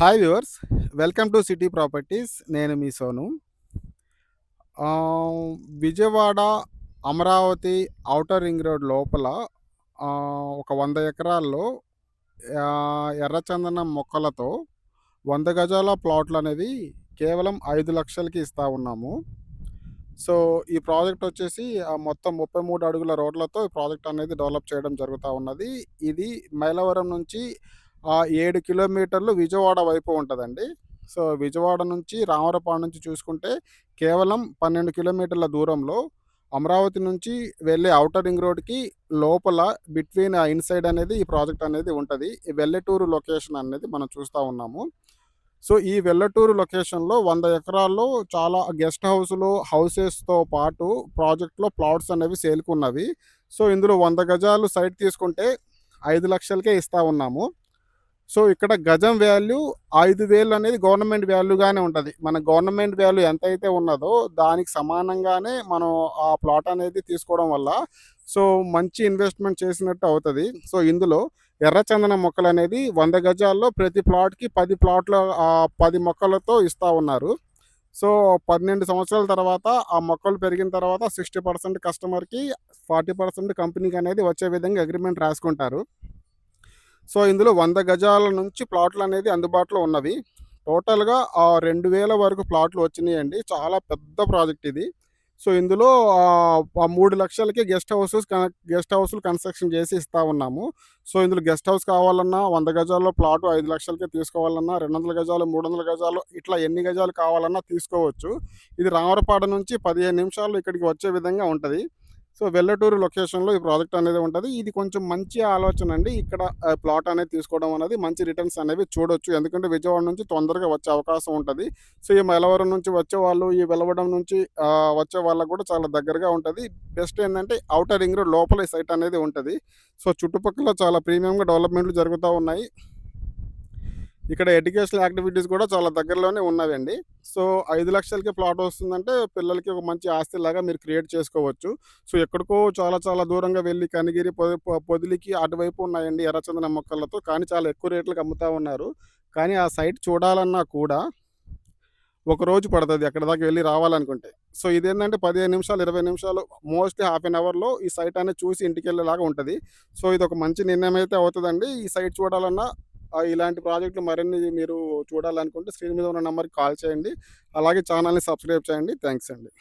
Hi viewers welcome to city properties నేను మీ Sonu Vijayawada, Amaravati outer ring road లోపల ఒక వంద ఎకరాల్లో ఎర్రచందనం మొక్కలతో వంద గజాల ప్లాట్లు అనేది కేవలం ఐదు లక్షలకి ఇస్తా ఉన్నాము. సో, ఈ ప్రాజెక్ట్ వచ్చేసి మొత్తం మొత్తం 33 అడుగుల రోడ్లతో ఈ ప్రాజెక్ట్ అనేది డెవలప్ చేయడం జరుగుతూ ఉన్నది. ఇది మైలవరం నుంచి ఏడు కిలోమీటర్లు విజయవాడ వైపు ఉంటుందండి సో, విజయవాడ నుంచి రామరపాడు నుంచి చూసుకుంటే కేవలం 12 కిలోమీటర్ల దూరంలో అమరావతి నుంచి వెళ్ళే ఔటర్ రింగ్ రోడ్‌కి లోపల బిట్వీన్ ఇన్‌సైడ్ అనేది ఈ ప్రాజెక్ట్ అనేది ఉంటుంది ఈ వెల్లటూరు లొకేషన్ అనేది మనం చూస్తూ ఉన్నాము. సో, ఈ వెల్లటూరు లొకేషన్‌లో వంద ఎకరాల్లో చాలా గెస్ట్ హౌస్లు హౌసెస్‌తో పాటు ప్రాజెక్ట్‌లో ప్లాట్స్ అనేవి సేల్‌కున్నవి. సో, ఇందులో వంద గజాలు సైట్ తీసుకుంటే ఐదు లక్షలకే ఇస్తా ఉన్నాము. సో, ఇక్కడ గజం వాల్యూ 5,000 అనేది గవర్నమెంట్ వాల్యూగానే ఉంటుంది మన గవర్నమెంట్ వాల్యూ ఎంతైతే ఉన్నదో దానికి సమానంగానే మనం ఆ ప్లాట్ అనేది తీసుకోవడం వల్ల సో, మంచి ఇన్వెస్ట్‌మెంట్ చేసినట్టు అవుతుంది సో, ఇందులో ఎర్రచందనం మొక్కలనేది 100 గజాల్లో ప్రతి ప్లాట్‌కి పది ప్లాట్‌ల పది మొక్కలతో ఇస్తా ఉన్నారు. సో, 12 సంవత్సరాల తర్వాత ఆ మొక్కలు పెరిగిన తర్వాత 60% కస్టమర్‌కి, ఫార్టీ పర్సెంట్ కంపెనీకి అనేది వచ్చే విధంగా అగ్రిమెంట్ రాసుకుంటారు. సో, ఇందులో వంద గజాల నుంచి ప్లాట్లు అనేది అందుబాటులో ఉన్నవి. టోటల్‌గా రెండు వేల వరకు ప్లాట్‌లు వచ్చినాయండి చాలా పెద్ద ప్రాజెక్ట్ ఇది. సో, ఇందులో మూడు లక్షలకి గెస్ట్ హౌసెస్ గెస్ట్ హౌస్‌లు కన్‌స్ట్రక్షన్ చేసి ఇస్తా ఉన్నాము. సో, ఇందులో గెస్ట్ హౌస్ కావాలన్నా వంద గజాల్లో ప్లాటు 5,00,000కే తీసుకోవాలన్నా 200 గజాలు, 300 గజాలు ఇట్లా ఎన్ని గజాలు కావాలన్నా తీసుకోవచ్చు. ఇది రామరపాడ నుంచి 15 నిమిషాల్లో ఇక్కడికి వచ్చే విధంగా ఉంటుంది సో, వెల్లటూరు లొకేషన్‌లో ఈ ప్రాజెక్ట్ అనేది ఉంటుంది ఇది కొంచెం మంచి ఆలోచన అండి. ఇక్కడ ప్లాట్ అనేది తీసుకోవడం అనేది మంచి రిటర్న్స్ అనేవి చూడొచ్చు. ఎందుకంటే విజయవాడ నుంచి తొందరగా వచ్చే అవకాశం ఉంటుంది సో, ఈ మెలవరం నుంచి వచ్చే వాళ్ళు ఈ వెలవడం నుంచి వచ్చే వాళ్ళకు కూడా చాలా దగ్గరగా ఉంటుంది బెస్ట్ ఏంటంటే అవుటర్ రింగ్ రోడ్ లోపల సైట్ అనేది ఉంటుంది సో, చుట్టుపక్కల చాలా ప్రీమియంగా డెవలప్‌మెంట్లు జరుగుతూ ఉన్నాయి. ఇక్కడ ఎడ్యుకేషనల్ యాక్టివిటీస్ కూడా చాలా దగ్గరలోనే ఉన్నవండి. సో, ఐదు లక్షలకి ప్లాట్ వస్తుందంటే పిల్లలకి ఒక మంచి ఆస్తిలాగా మీరు క్రియేట్ చేసుకోవచ్చు. సో, ఎక్కడికో చాలా చాలా దూరంగా వెళ్ళి కనిగిరి, పొ పొదిలికి అటువైపు ఉన్నాయండి ఎర్రచందన మొక్కలతో. కానీ చాలా ఎక్కువ రేట్లకు అమ్ముతా ఉన్నారు. కానీ ఆ సైట్ చూడాలన్నా కూడా ఒక రోజు పడుతుంది అక్కడి దాకా వెళ్ళి రావాలనుకుంటే. సో, ఇదేంటంటే పదిహేను నిమిషాలు, 20 నిమిషాలు మోస్ట్‌లీ హాఫ్ ఎన్ అవర్‌లో ఈ సైట్ అనేది చూసి ఇంటికెళ్ళేలాగా ఉంటుంది సో, ఇది ఒక మంచి నిర్ణయం అయితే అవుతుందండి ఈ సైట్ చూడాలన్నా ఇలాంటి ప్రాజెక్టులు మరిన్ని మీరు చూడాలనుకుంటే స్క్రీన్ మీద ఉన్న నెంబర్కి కాల్ చేయండి. అలాగే ఛానల్ని సబ్స్క్రైబ్ చేయండి. థ్యాంక్స్ అండి.